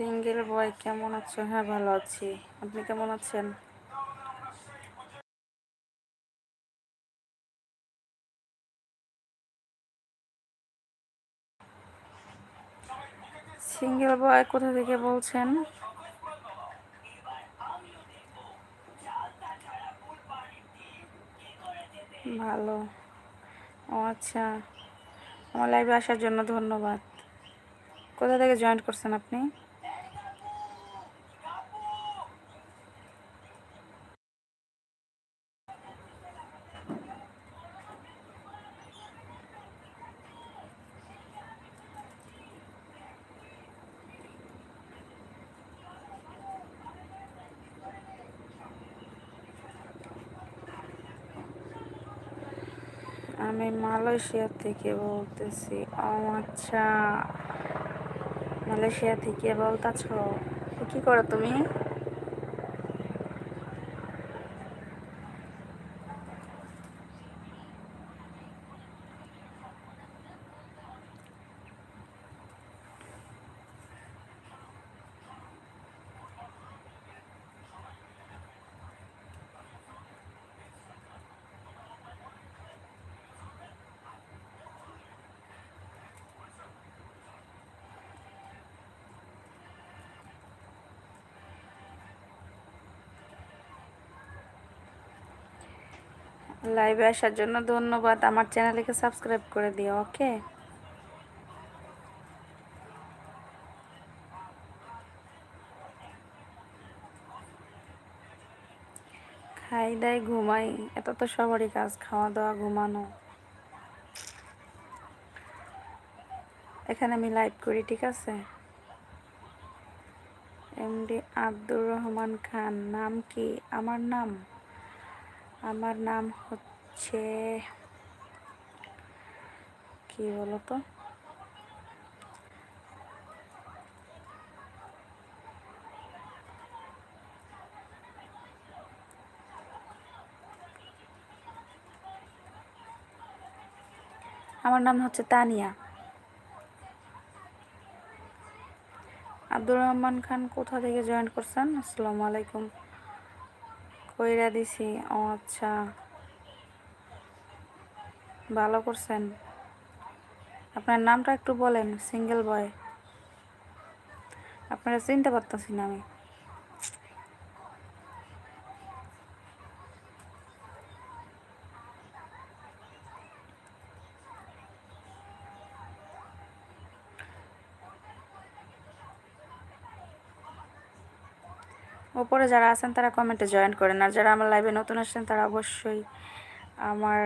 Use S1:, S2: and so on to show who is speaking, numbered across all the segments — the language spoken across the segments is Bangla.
S1: সিঙ্গেল বয়, কেমন আছো? হ্যাঁ ভালো আছি। আপনি কেমন আছেন? সিঙ্গেল বয় কোথা থেকে বলছেন? ভালো। ও আচ্ছা। আমার লাইভে আসার জন্য ধন্যবাদ। কোথা থেকে জয়েন করছেন আপনি? আমি মালয়েশিয়া থেকে বলতেছি। ও আচ্ছা মালয়েশিয়া থেকে বলতেছ? কি করো তুমি? লাইভে আসার জন্য ধন্যবাদ। আমার চ্যানেলকে সাবস্ক্রাইব করে দিও, ওকে? খাই দাই, ঘুমাই। এটা তো সবারই কাজ খাওয়া দাওয়া ঘুমানো। এখানে আমি লাইভ করি, ঠিক আছে? এমডি আব্দুর রহমান খান, নাম কি? আমার নাম? আমার নাম হচ্ছে, কি বলতো? আমার নাম হচ্ছে তানিয়া। আব্দুর রহমান খান কোথা থেকে জয়েন করছেন? আসসালামু আলাইকুম। কইরা দিছি। ও আচ্ছা। ভালো করছেন। আপনার নামটা একটু বলেন সিঙ্গেল বয় আপনারা চিনতে পারতেছি না আমি। ওপরে যারা আছেন তারা কমেন্টে জয়েন করেন, আর যারা আমার লাইভে নতুন আসছেন তারা অবশ্যই আমার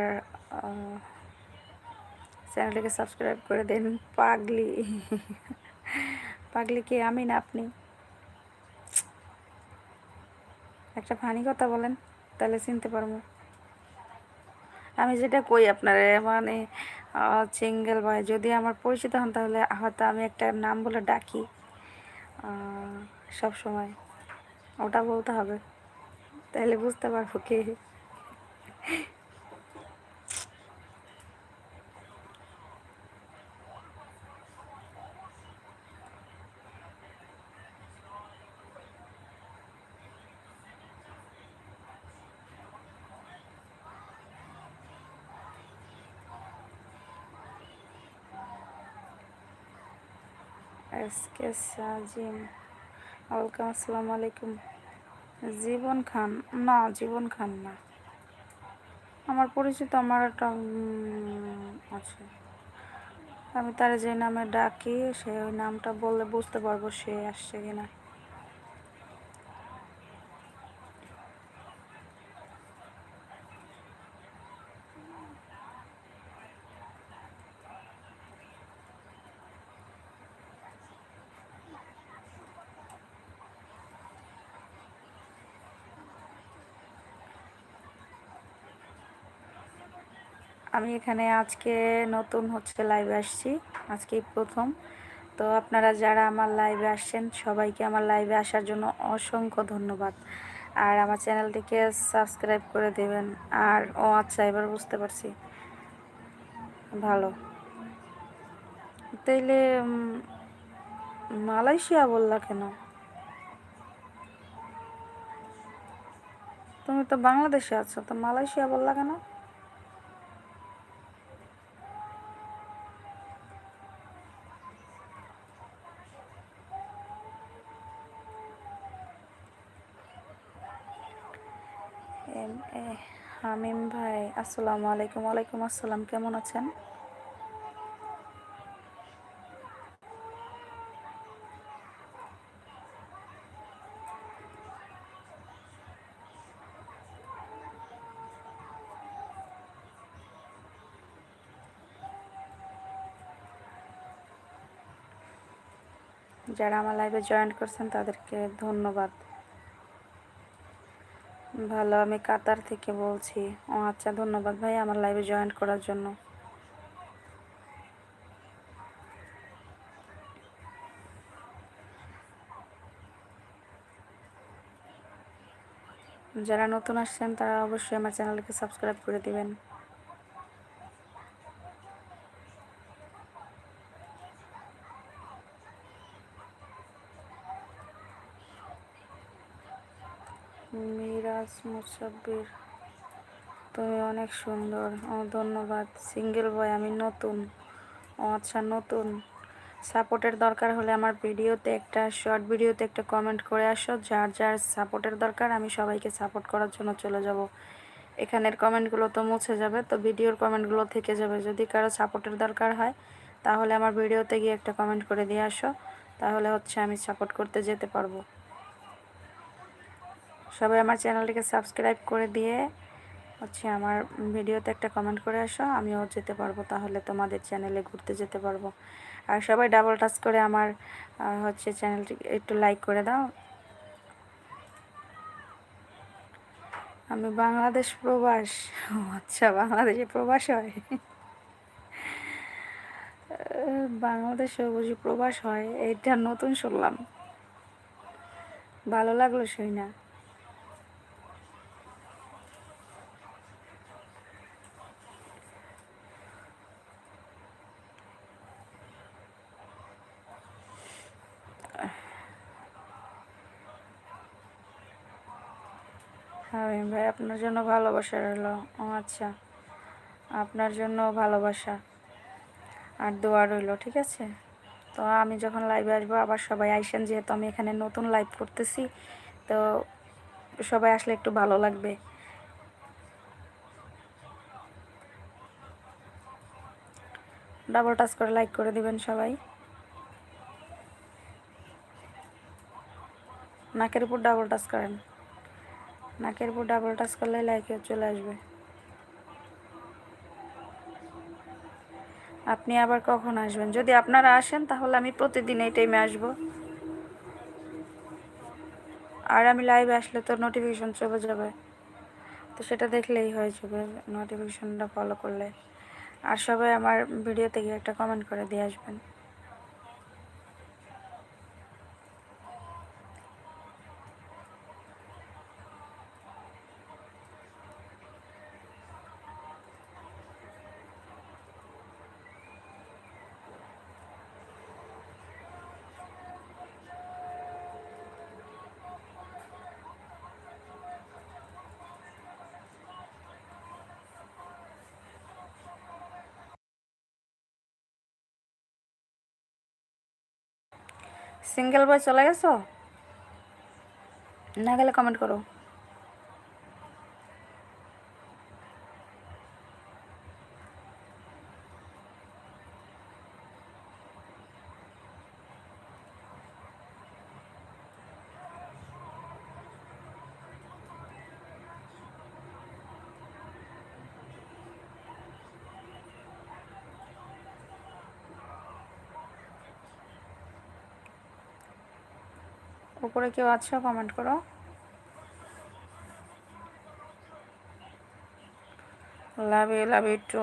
S1: চ্যানেলটিকে সাবস্ক্রাইব করে দেন। পাগলি পাগলি কি আমি না আপনি? একটা ফানি কথা বলেন, তাহলে চিনতে পারব। আমি যেটা কই আপনার মানে সিঙ্গেল বয় যদি আমার পরিচিত হন তাহলে হয়তো আমি একটা নাম বলে ডাকি সব সময় ওটা বলতে হবে। তাহলে বুঝতে পারব কে। কে সাজিম। ওয়েলকাম আসসালামু আলাইকুম। জীবন খান, না, জীবন খান না। আমার পরিচিত আমার একটা আছে। আমি তার যে নামে ডাকি, সে ওই নামটা বললে বুঝতে পারব সে আসছে কিনা। আমি এখানে আজকে নতুন হচ্ছে লাইভে আসছি। আজকেই প্রথম। তো আপনারা যারা আমার লাইভে আসছেন, সবাইকে আমার লাইভে আসার জন্য অসংখ্য ধন্যবাদ। আর আমার চ্যানেলটিকে সাবস্ক্রাইব করে দেবেন। আর ও আচ্ছা এবার বুঝতে পারছি। ভালো। তাইলে মালয়েশিয়া বললা কেন? তুমি তো বাংলাদেশে আছো, তো মালয়েশিয়া বললা কেন? হামিম ভাই, আসসালামু আলাইকুম। ওয়ালাইকুম আসসালাম, কেমন আছেন? যারা আমার লাইভে জয়েন করছেন, তাদেরকে ধন্যবাদ। ভালো, আমি কাতার থেকে বলছি। ও আচ্ছা ধন্যবাদ ভাই আমার লাইভে জয়েন করার জন্য। যারা নতুন আসছেন, তারা অবশ্যই আমার চ্যানেলকে সাবস্ক্রাইব করে দিবেন। তুমি অনেক সুন্দর। ও, ধন্যবাদ। সিঙ্গেল বয়, আমি নতুন। ও আচ্ছা নতুন। সাপোর্টের দরকার হলে আমার ভিডিওতে একটা, শর্ট ভিডিওতে একটা কমেন্ট করে আসো। যার যার সাপোর্টের দরকার, আমি সবাইকে সাপোর্ট করার জন্য চলে যাব। এখানের কমেন্টগুলো তো মুছে যাবে, তো ভিডিওর কমেন্টগুলো থেকে যাবে। যদি কারও সাপোর্টের দরকার হয়, তাহলে আমার ভিডিওতে গিয়ে একটা কমেন্ট করে দিয়ে আসো। তাহলে হচ্ছে আমি সাপোর্ট করতে যেতে পারব। সবাই আমার চ্যানেলটিকে সাবস্ক্রাইব করে দিয়ে হচ্ছে আমার ভিডিওতে একটা কমেন্ট করে আসো, আমিও যেতে পারব তাহলে তোমাদের চ্যানেলে ঘুরতে যেতে পারব। আর সবাই ডাবল টাচ করে আমার হচ্ছে চ্যানেলটি একটু লাইক করে দাও। আমি বাংলাদেশ প্রবাস আচ্ছা বাংলাদেশে প্রবাস হয়? বাংলাদেশে বুঝি প্রবাস হয়, এটা নতুন শুনলাম। ভালো লাগল শুই না হামিম ভাই, আপনার জন্য ভালোবাসা রইল। ও আচ্ছা আপনার জন্য ভালোবাসা আর দোয়া রইল, ঠিক আছে? তো আমি যখন লাইভে আসব, আবার সবাই আইসেন, যেহেতু আমি এখানে নতুন লাইভ করতেছি, তো সবাই আসলে একটু ভালো লাগবে। ডাবল টাচ করে লাইক করে দিবেন সবাই। নাকের উপর ডাবল টাচ করেন। নাকের উপর ডাবল টাচ করলে লাইকে চলে আসবে। আপনি আবার কখন আসবেন? যদি আপনারা আসেন, তাহলে আমি প্রতিদিন এই টাইমে আসব। আর আমি লাইভে আসলে তো নোটিফিকেশন চলে যাবে। তো সেটা দেখলেই হয়ে যাবে নোটিফিকেশনটা ফলো করলে। আর সবাই আমার ভিডিওতে গিয়ে একটা কমেন্ট করে দিয়ে আসবেন। সিঙ্গেল বয় চলে গেছো? না গেলে কমেন্ট করো। উপরে কেউ আছো কমেন্ট করো। Love you love you too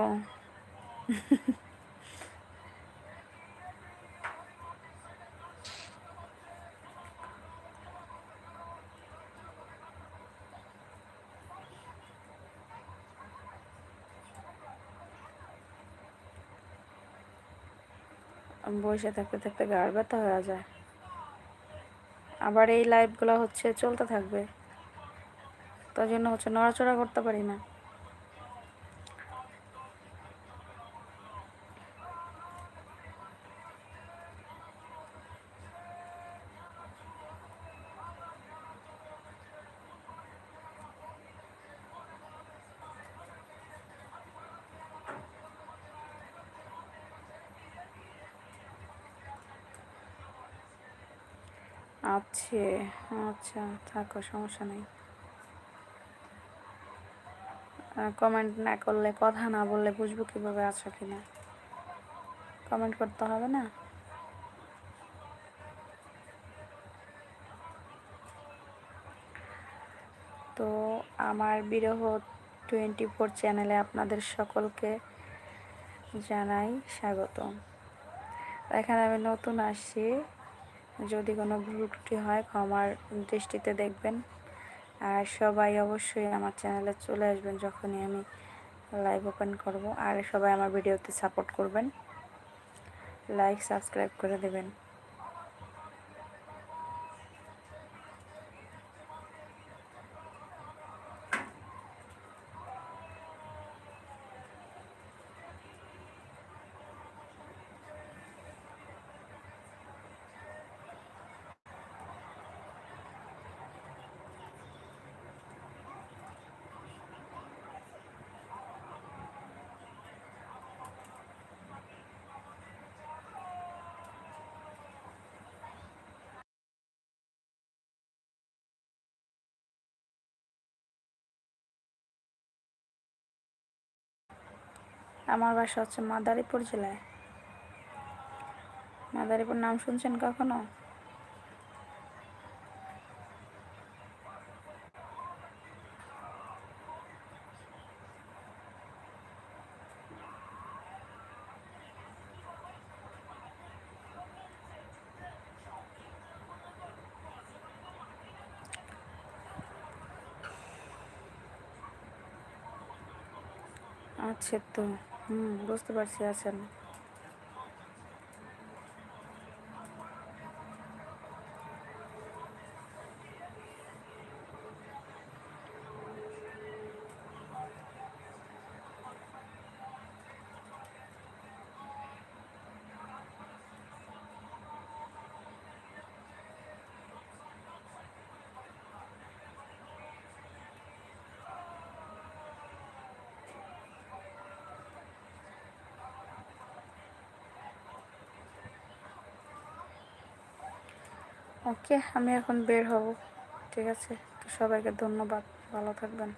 S1: বসে থাকতে থাকতে গাড় ব্যথা হয়ে যায়। আবার এই লাইভগুলো হচ্ছে চলতে থাকবে। তার জন্য হচ্ছে নড়াচড়া করতে পারি না। আছে। আচ্ছা থাকো, সমস্যা নেই। কমেন্ট না করলে, কথা না বললে বুঝব কীভাবে আছো কি না কমেন্ট করতে হবে না? তো আমার বিরহ টোয়েন্টি ফোর চ্যানেলে আপনাদের সকলকে জানাই স্বাগত এখানে আমি নতুন আসছি। যদি কোনো ভুল ত্রুটি হয় ক্ষমার দৃষ্টিতে দেখবেন। আর সবাই অবশ্যই আমার চ্যানেলে চলে আসবেন যখনই আমি লাইভ ওপেন করব। আর সবাই আমার ভিডিওতে সাপোর্ট করবেন। লাইক সাবস্ক্রাইব করে দেবেন। আমার বাসা হচ্ছে মাদারীপুর জেলায়। মাদারীপুর নাম শুনছেন কখনো? আচ্ছা তো। হুম বুঝতে পারছি আছেন ওকে আমি এখন বের হব। ঠিক আছে? তো সবাইকে ধন্যবাদ। ভালো থাকবেন।